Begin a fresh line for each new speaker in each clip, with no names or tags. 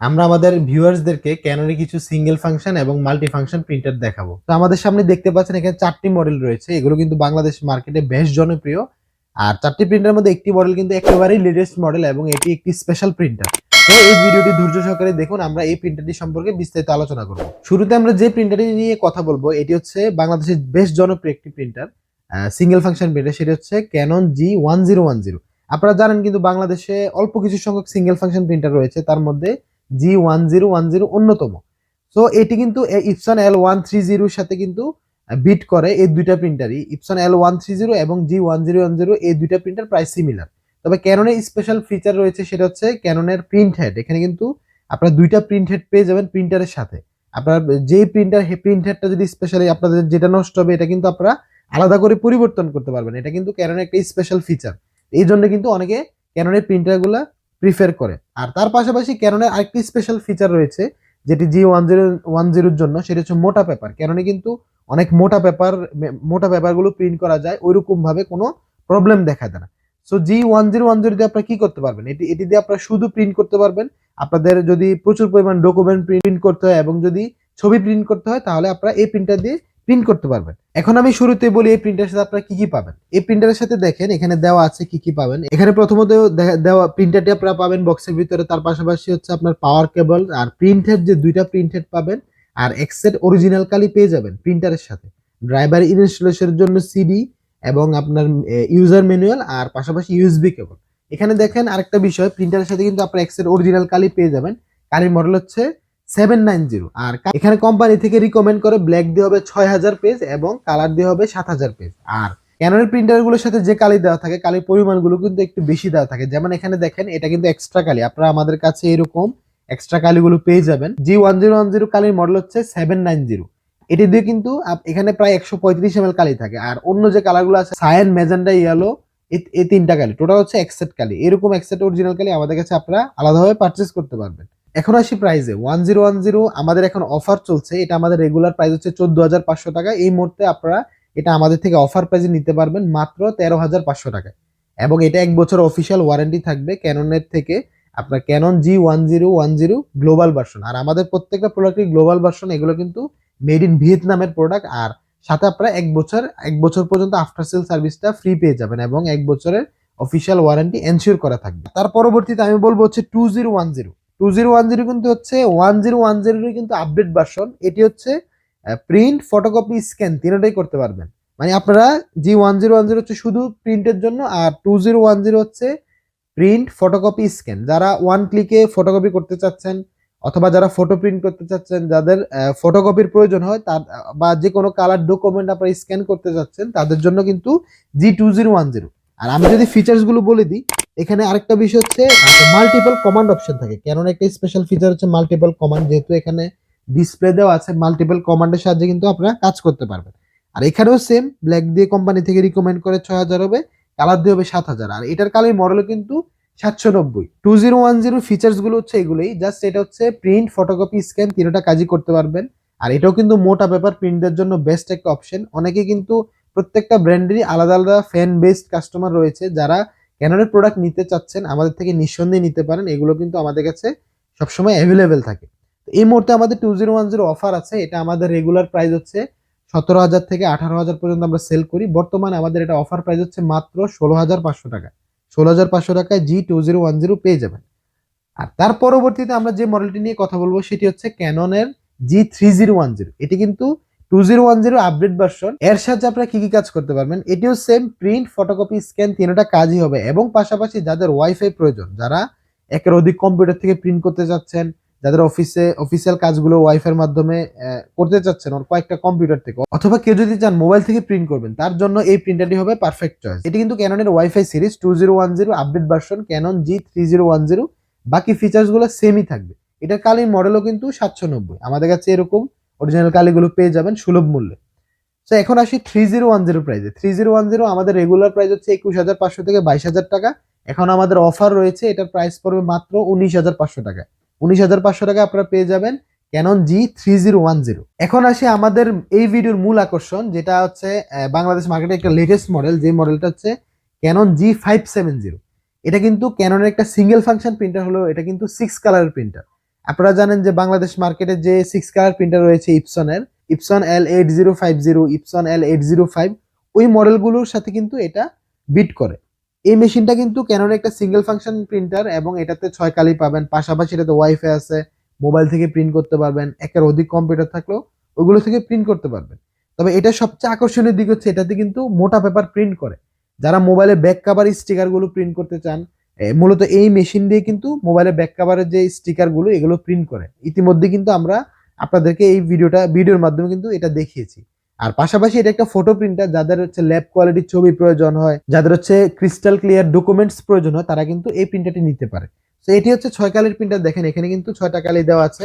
আমরা আমাদের ভিউয়ার্সদেরকে ক্যানোনের কিছু সিঙ্গেল ফাংশন এবং মাল্টি ফাংশন প্রিন্টার দেখাবো। তো আমাদের সামনে দেখতে পাচ্ছেন এখানে চারটি মডেল রয়েছে। এগুলো কিন্তু বাংলাদেশ মার্কেটে বেশ জনপ্রিয়। আর চারটি প্রিন্টারের মধ্যে একটি মডেল কিন্তু একেবারেই লেটেস্ট মডেল এবং এটি একটি স্পেশাল প্রিন্টার তো এই ভিডিওটি ধৈর্য সহকারে দেখুন, আমরা এই প্রিন্টারটি সম্পর্কে বিস্তারিত আলোচনা করব। শুরুতে আমরা যে প্রিন্টারটি নিয়ে কথা বলব, এটি হচ্ছে বাংলাদেশের বেশ জনপ্রিয় একটি প্রিন্টার সিঙ্গেল ফাংশন প্রিন্টার সেটি হচ্ছে Canon G one zero one zero আপনারা জানেন কিন্তু বাংলাদেশে অল্প কিছু সংখ্যক সিঙ্গেল ফাংশন প্রিন্টার রয়েছে। তার মধ্যে G one zero one zero অন্যতম। সো এটি কিন্তু ইপসন এল ওয়ান থ্রি জিরোর সাথে কিন্তু বিট করে এই দুইটা প্রিন্টারই Epson L one three zero এবং G one zero one zero এই দুইটা প্রিন্টার প্রায় সিমিলার তবে ক্যাননের স্পেশাল ফিচার রয়েছে, সেটা হচ্ছে ক্যাননের প্রিন্ট হেড এখানে কিন্তু আপনার দুইটা প্রিন্ট হেড পেয়ে যাবেন প্রিন্টারের সাথে। আপনার যেই প্রিন্টার প্রিন্ট হেডটা যদি স্পেশালি আপনাদের যেটা নষ্ট হবে, এটা কিন্তু আপনারা আলাদা করে পরিবর্তন করতে পারবেন। এটা কিন্তু ক্যাননের একটা স্পেশাল ফিচার এই জন্য কিন্তু অনেকে ক্যাননের প্রিন্টারগুলো প্রিফার করে। আর তার পাশাপাশি ক্যাননের আরেকটি স্পেশাল ফিচার রয়েছে, যেটি জি ওয়ান জিরো ওয়ান জিরোর জন্য, সেটা হচ্ছে মোটা পেপার ক্যাননে কিন্তু অনেক মোটা পেপার মোটা পেপারগুলো প্রিন্ট করা যায়, ওইরকম ভাবে কোনো প্রবলেম দেখা দেয় না। So G one zero one zero দিয়ে আপনারা কি করতে পারবেন? এটি এটি দিয়ে আপনারা শুধু প্রিন্ট করতে পারবেন। আপনাদের যদি প্রচুর পরিমাণ ডকুমেন্ট প্রিন্ট করতে হয় এবং যদি ছবি প্রিন্ট করতে হয়, তাহলে আপনারা এই প্রিন্টার দিয়ে প্রিন্ট করতে পারবেন। এখন আমি শুরুতে বলি এই প্রিন্টারের সাথে আপনারা কি কি পাবেন। এই প্রিন্টারের সাথে দেখেন, এখানে দেওয়া আছে কি কি পাবেন। এখানে প্রথমত দেওয়া প্রিন্টারটি আপনারা পাবেন বক্সের ভিতরে। তার পাশাপাশি হচ্ছে আপনার পাওয়ার কেবল আর প্রিন্টের যে দুইটা প্রিন্টেড পাবেন, আর এক্সেট অরিজিনাল কালি পেয়ে যাবেন প্রিন্টারের সাথে। ড্রাইভার ইনস্টলেশনের জন্য সিডি এবং আপনার ইউজার ম্যানুয়াল আর পাশাপাশি ইউএসবি কেবল এখানে দেখেন আরেকটা বিষয় প্রিন্টারের সাথে কিন্তু আপনার এক্সেট অরিজিনাল কালি পেয়ে যাবেন। কালির মডেল হচ্ছে সেভেন নাইন জিরো আর এখানে কোম্পানি থেকে রিকমেন্ড করে ব্ল্যাক দিয়ে হবে ছয় হাজার পেজ এবং কালার দিয়ে হবে সাত হাজার পেজ আর ক্যাননের প্রিন্টারগুলোর সাথে যে কালি দেওয়া থাকে, কালির পরিমাণগুলো কিন্তু একটু বেশি দেওয়া থাকে। যেমন এখানে দেখেন, এটা কিন্তু এক্সট্রা কালি। আপনারা আমাদের কাছে এরকম এক্সট্রা কালিগুলো পেয়ে যাবেন। G one zero one zero কালির মডেল হচ্ছে সেভেন নাইন জিরো এটি দিয়ে কিন্তু এখানে প্রায় একশো পঁয়ত্রিশ এম এল কালি থাকে। আর অন্য যে কালারগুলো আছে সায়ান ম্যাজেন্ডা ইয়েলো এই তিনটা কালি। টোটাল হচ্ছে একসেট কালি। এরকম একসেট অরিজিনাল কালি আমাদের কাছে আপনারা আলাদাভাবে পারচেস করতে পারবেন। এখন আসি প্রাইজে ওয়ান জিরো ওয়ান জিরো আমাদের এখন অফার চলছে। এটা আমাদের রেগুলার প্রাইস হচ্ছে চোদ্দ হাজার পাঁচশো টাকা। এই মুহূর্তে আপনারা এটা আমাদের থেকে অফার প্রাইসে নিতে পারবেন মাত্র তেরো হাজার পাঁচশো টাকায়। এবং এটা এক বছর অফিসিয়াল ওয়ারেন্টি থাকবে ক্যাননের থেকে আপনার Canon G one zero one zero global version আর আমাদের প্রত্যেকটা প্রোডাক্টই গ্লোবাল ভার্সন এগুলো কিন্তু মেড ইন ভিয়েতনামের প্রোডাক্ট আর সাথে আপনারা এক বছর এক বছর পর্যন্ত আফটার সেল সার্ভিসটা ফ্রি পেয়ে যাবেন এবং এক বছরের অফিসিয়াল ওয়ারেন্টি এনশিওর করা থাকবে। তার পরবর্তীতে আমি বলব হচ্ছে two zero one zero two zero one zero কিন্তু হচ্ছে ওয়ান জিরো ওয়ান জিরোরই কিন্তু আপডেট ভার্সন এটি হচ্ছে প্রিন্ট ফটোকপি স্ক্যান তিনটাই করতে পারবেন। মানে আপনারা G one zero one zero হচ্ছে শুধু প্রিন্টের জন্য, আর টু জিরো ওয়ান জিরো হচ্ছে প্রিন্ট ফটোকপি স্ক্যান যারা ওয়ান ক্লিকে ফটোকপি করতে চাচ্ছেন, অথবা যারা ফটো প্রিন্ট করতে চাচ্ছেন, যাদের ফটোকপির প্রয়োজন হয়, তার, বা যে কোনো কালার ডকুমেন্ট আপনারা স্ক্যান করতে চাচ্ছেন, তাদের জন্য কিন্তু G two zero one zero আর আমি যদি ফিচার্সগুলো বলে দিই এখানে আরেকটা বিষয় হচ্ছে মাল্টিপল কমান্ড অপশন থাকে। কেন একটা স্পেশাল ফিচার হচ্ছে মাল্টিপল কমান্ড যেহেতু এখানে ডিসপ্লে দেওয়া আছে মাল্টিপল কমান্ডের সাহায্যে কিন্তু আপনারা কাজ করতে পারবেন। আর এখানেও সেম ব্ল্যাক দিয়ে কোম্পানি থেকে রিকমেন্ড করে ছয় হাজার হবে কালার দিয়ে হবে সাত হাজার। আর এটার কালার মডেল কিন্তু সাতশো নব্বই। টু জিরো ওয়ান জিরো ফিচার্সগুলো হচ্ছে এগুলোই জাস্ট এটা হচ্ছে প্রিন্ট ফটোকপি স্ক্যান তিনটা কাজই করতে পারবেন। আর এটাও কিন্তু মোটা পেপার প্রিন্টের জন্য বেস্ট একটা অপশন অনেকে কিন্তু প্রত্যেকটা ব্র্যান্ডেরই আলাদা আলাদা ফ্যান বেসড কাস্টমার রয়েছে, যারা ক্যাননের প্রোডাক্ট নিতে চাচ্ছেন, আমাদের থেকে নিঃসন্দেহে নিতে পারেন, এগুলো কিন্তু আমাদের কাছে সবসময় অ্যাভেলেবেল থাকে। এই মুহূর্তে আমাদের two zero one zero offer আছে, এটা আমাদের রেগুলার প্রাইস হচ্ছে সতেরো হাজার থেকে আঠারো হাজার পর্যন্ত আমরা সেল করি। বর্তমানে আমাদের এটা অফার প্রাইস হচ্ছে মাত্র ষোলো হাজার পাঁচশো টাকা। ষোলো হাজার পাঁচশো টাকায় G two zero one zero পেয়ে যাবেন। আর তার পরবর্তীতে আমরা যে মডেলটি নিয়ে কথা বলব, সেটি হচ্ছে ক্যাননের G three zero one zero এটি কিন্তু two zero one zero update version এর সাহায্যে আপনারা কি কি কাজ করতে পারবেন? এটিও সেম প্রিন্ট ফটোকপি স্ক্যান তিনটা কাজই হবে এবং পাশাপাশি যাদের ওয়াইফাই প্রয়োজন, যারা একের অধিক কম্পিউটার থেকে প্রিন্ট করতে চাচ্ছেন, যাদের অফিসে অফিসিয়াল কাজগুলো ওয়াইফাই এর মাধ্যমে করতে চাচ্ছেন ওর কয়েকটা কম্পিউটার থেকে। অথবা কেউ যদি চান মোবাইল থেকে প্রিন্ট করবেন, তার জন্য এই প্রিন্টারটি হবে পারফেক্ট চয়েস এটি কিন্তু ক্যাননের wifi series two zero one zero update version Canon G three zero one zero বাকি ফিচার্সগুলো সেমই থাকবে। এটার কালির মডেলও কিন্তু সাতশো নব্বই। আমাদের কাছে এরকম অরিজিনাল কালিগুলো পেয়ে যাবেন সুলভ মূল্যে। তো এখন আসি থ্রি জিরো ওয়ান জিরো প্রাইজে থ্রি জিরো ওয়ান জিরো আমাদের রেগুলার প্রাইস হচ্ছে একুশ হাজার পাঁচশো থেকে বাইশ হাজার টাকা। এখন আমাদের অফার রয়েছে এটার প্রাইস পড়বে মাত্র উনিশ হাজার পাঁচশো টাকা উনিশ হাজার পাঁচশো টাকা আপনারা পেয়ে যাবেন Canon G three zero one zero এখন আসি আমাদের এই ভিডিওর মূল আকর্ষণ, যেটা হচ্ছে বাংলাদেশ মার্কেটে একটা লেটেস্ট মডেল যে মডেলটা হচ্ছে Canon G five seven zero এটা কিন্তু ক্যাননের একটা সিঙ্গেল ফাংশন প্রিন্টার হলো এটা কিন্তু সিক্স কালারের প্রিন্টার আপনারা জানেন যে বাংলাদেশ মার্কেটে যে সিক্স কালার প্রিন্টার রয়েছে ইপসনের Epson L eight zero five zero Epson L eight zero five ওই মডেলগুলোর সাথে কিন্তু এটা বিট করে। এই মেশিনটা কিন্তু ক্যাননের একটা সিঙ্গেল ফাংশন প্রিন্টার এবং এটাতে ছয় কালি পাবেন। পাশাপাশি এটাতে ওয়াইফাই আছে মোবাইল থেকে প্রিন্ট করতে পারবেন, একের অধিক কম্পিউটার থাকলেও ওগুলো থেকে প্রিন্ট করতে পারবেন। তবে এটা সবচেয়ে আকর্ষণীয় দিক হচ্ছে এটাতে কিন্তু মোটা পেপার প্রিন্ট করে। যারা মোবাইলে ব্যাক কাভার স্টিকারগুলো প্রিন্ট করতে চান মূলত এই মেশিন দিয়ে কিন্তু মোবাইলে ব্যাক কাভারের যে স্টিকারগুলো এগুলো প্রিন্ট করে। ইতিমধ্যে কিন্তু আমরা আপনাদেরকে এই ভিডিওটা ভিডিওর মাধ্যমে কিন্তু এটা দেখিয়েছি। আর পাশাপাশি এটা একটা ফটো প্রিন্টার যাদের হচ্ছে ল্যাব কোয়ালিটির ছবি প্রয়োজন হয়, যাদের হচ্ছে ক্রিস্টাল ক্লিয়ার ডকুমেন্টস প্রয়োজন হয়, তারা কিন্তু এই প্রিন্টারটি নিতে পারে। তো এটি হচ্ছে ছয় কালির প্রিন্টার দেখেন এখানে কিন্তু ছয়টা কালি দেওয়া আছে।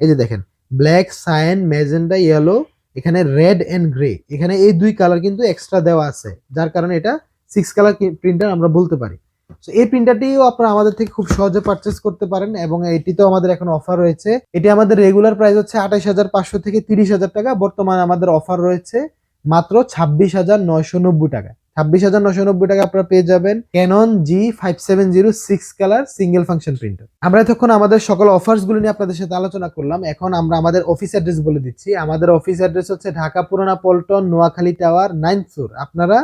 এই যে দেখেন ব্ল্যাক সায়ান ম্যাজেন্ডা ইয়েলো এখানে রেড অ্যান্ড গ্রে এখানে এই দুই কালার কিন্তু এক্সট্রা দেওয়া আছে, যার কারণে এটা সিক্স কালার প্রিন্টার আমরা বলতে পারি। তো এই প্রিন্টারটিও আপনারা আমাদের থেকে খুব সহজে পারচেস করতে পারেন এবং এটিতেও আমাদের এখন অফার রয়েছে। এটি আমাদের রেগুলার প্রাইস হচ্ছে আঠাশ হাজার পাঁচশো থেকে তিরিশ হাজার টাকা, বর্তমানে আমাদের অফার রয়েছে মাত্র ছাব্বিশ হাজার নয়শো নব্বই টাকা। ছাব্বিশ হাজার নয়শো নব্বই টাকা আপনারা পেয়ে যাবেন Canon G five seven zero six colour single function printer আমরা এতক্ষণ আমাদের সকল অফার্সগুলো নিয়ে আপনাদের সাথে আলোচনা করলাম। এখন আমরা আমাদের অফিস অ্যাড্রেস বলে দিচ্ছি। আমাদের অফিস অ্যাড্রেস হচ্ছে Dhaka, Purana, Paltan, Noakhali tower nine floor আপনারা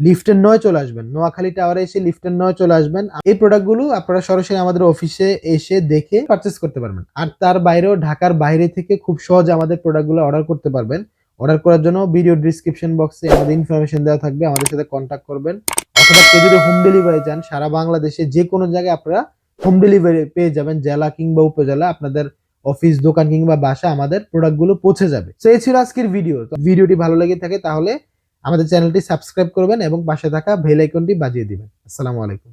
লিফটের নয় চলে আসবেন। নোয়াখালী টাওয়ারে এসে লিফটের নয় চলে আসবেন। এই প্রোডাক্টগুলো আপনারা সরাসরি আমাদের অফিসে এসে দেখে পারচেস করতে পারবেন। আর তার বাইরেও ঢাকার বাইরে থেকে খুব সহজে আমাদের প্রোডাক্টগুলো অর্ডার করতে পারবেন। অর্ডার করার জন্য ভিডিও ডিসক্রিপশন বক্সে আমাদের ইনফরমেশন দেওয়া থাকবে। আমাদের সাথে কন্ট্যাক্ট করবেন। অথবা কেউ যদি হোম ডেলিভারি চান, সারা বাংলাদেশে যে কোনো জায়গায় আপনারা হোম ডেলিভারি পেয়ে যাবেন। জেলা কিংবা উপজেলা, আপনাদের অফিস দোকান কিংবা বাসা আমাদের প্রোডাক্টগুলো পৌঁছে যাবে। এই ছিল আজকের ভিডিও ভিডিওটি ভালো লেগে থাকে তাহলে আমাদের চ্যানেলটি সাবস্ক্রাইব করবেন এবং পাশে থাকা বেল আইকনটি বাজিয়ে দিবেন। আসসালামু আলাইকুম।